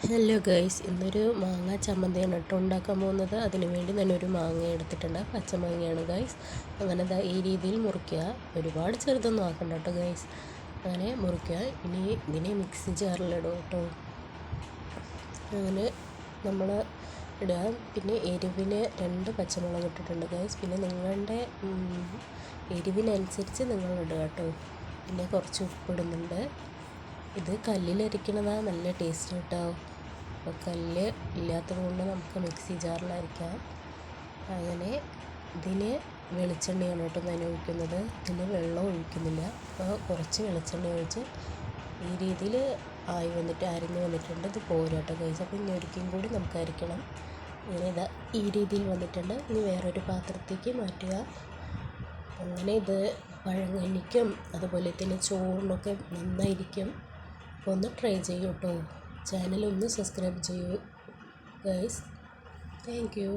Hello guys ഇന്നൊരു മാങ്ങ ചമ്മന്തിയാണ് കേട്ടോ ഉണ്ടാക്കാൻ പോകുന്നത്. അതിനുവേണ്ടി വേണ്ടി ഒരു മാങ്ങ എടുത്തിട്ടുണ്ട്. പച്ചമാങ്ങയാണ് ഗൈസ്. അങ്ങനെ ഈ രീതിയിൽ മുറിക്കുക. ഒരുപാട് ചെറുതൊന്നും ആക്കണ്ട കേട്ടോ ഗൈസ്. അങ്ങനെ മുറിക്കുക. ഇനി ഇതിനെ മിക്സി ജാറിലിടും കേട്ടോ. അങ്ങനെ നമ്മൾ ഇടുക. പിന്നെ എരിവിന് രണ്ട് പച്ചമുളക് ഇട്ടിട്ടുണ്ട് ഗൈസ്. പിന്നെ നിങ്ങളുടെ എരിവിനനുസരിച്ച് നിങ്ങൾ ഇടുക കേട്ടോ. പിന്നെ കുറച്ച് ഉപ്പിടുന്നുണ്ട്. ഇത് കല്ലിലരിക്കണതാണ് നല്ല ടേസ്റ്റ് കേട്ടോ അപ്പോൾ കല്ല് ഇല്ലാത്തത് കൊണ്ട് നമുക്ക് മിക്സി ജാറിലരിക്കാം. അങ്ങനെ ഇതിന് വെളിച്ചെണ്ണയാണ് കേട്ടോ ഞാൻ ഒഴിക്കുന്നത്. ഇതിന് വെള്ളം ഒഴിക്കുന്നില്ല. അപ്പോൾ കുറച്ച് വെളിച്ചെണ്ണ ഒഴിച്ച് ഈ രീതിയിൽ ആയി വന്നിട്ട് അരിഞ്ഞ് വന്നിട്ടുണ്ട്. ഇത് പോരാട്ടോ കഴിച്ച് അപ്പോൾ ഇനി ഒരിക്കലും കൂടി നമുക്ക് അരിക്കണം ഇങ്ങനെ ഇതാ ഈ രീതിയിൽ വന്നിട്ടുണ്ട്. ഇനി വേറൊരു പാത്രത്തേക്ക് മാറ്റുക. അങ്ങനെ ഇത് പഴങ്കഞ്ഞിക്കും അതുപോലെ തന്നെ ചോറിനൊക്കെ നന്നായിരിക്കും. അപ്പോൾ ഒന്ന് ട്രൈ ചെയ്യൂ കേട്ടോ ചാനൽ ഒന്ന് സബ്സ്ക്രൈബ് ചെയ്യൂ. Guys thank you.